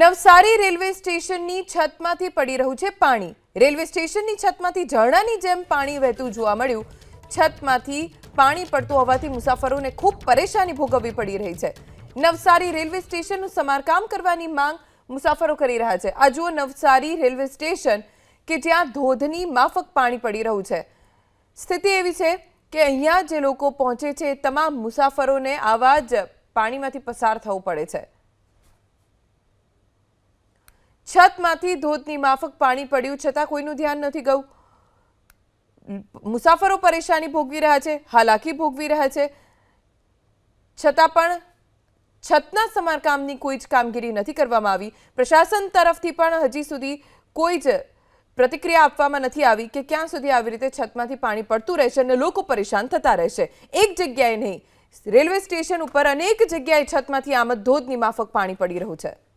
Navsari railway સ્ટેશનની છતમાંથી પડી રહ્યું છે પાણી. રેલવે સ્ટેશનની છતમાંથી ઝરણાની જેમ પાણી વહેતું જોવા મળ્યું. છતમાંથી પાણી પડતું હોવાથી મુસાફરોને ખૂબ પરેશાની ભોગવવી પડી રહી છે. નવસારી રેલવે સ્ટેશનનું સમારકામ કરવાની માંગ મુસાફરો કરી રહ્યા છે. આ જુઓ નવસારી રેલવે સ્ટેશન કે જ્યાં ધોધની માફક પાણી પડી રહ્યું છે. સ્થિતિ એવી છે કે અહીંયા જે લોકો પહોંચે છે તમામ મુસાફરોને આવા જ પાણીમાંથી પસાર થવું પડે છે. છતમાંથી ધોધની માફક પાણી પડ્યું, છતાં કોઈનું ધ્યાન નથી ગયું. મુસાફરો પરેશાની ભોગવી રહ્યા છે, હાલાકી ભોગવી રહ્યા છે. છતાં પણ છતના સમારકામની કોઈ જ કામગીરી નથી કરવામાં આવી. પ્રશાસન તરફથી પણ હજી સુધી કોઈ જ પ્રતિક્રિયા આપવામાં નથી આવી કે ક્યાં સુધી આવી રીતે છતમાંથી પાણી પડતું રહેશે અને લોકો પરેશાન થતા રહેશે. એક જગ્યાએ નહીં, રેલવે સ્ટેશન ઉપર અનેક જગ્યાએ છતમાંથી આમ જ ધોધની માફક પાણી પડી રહ્યું છે.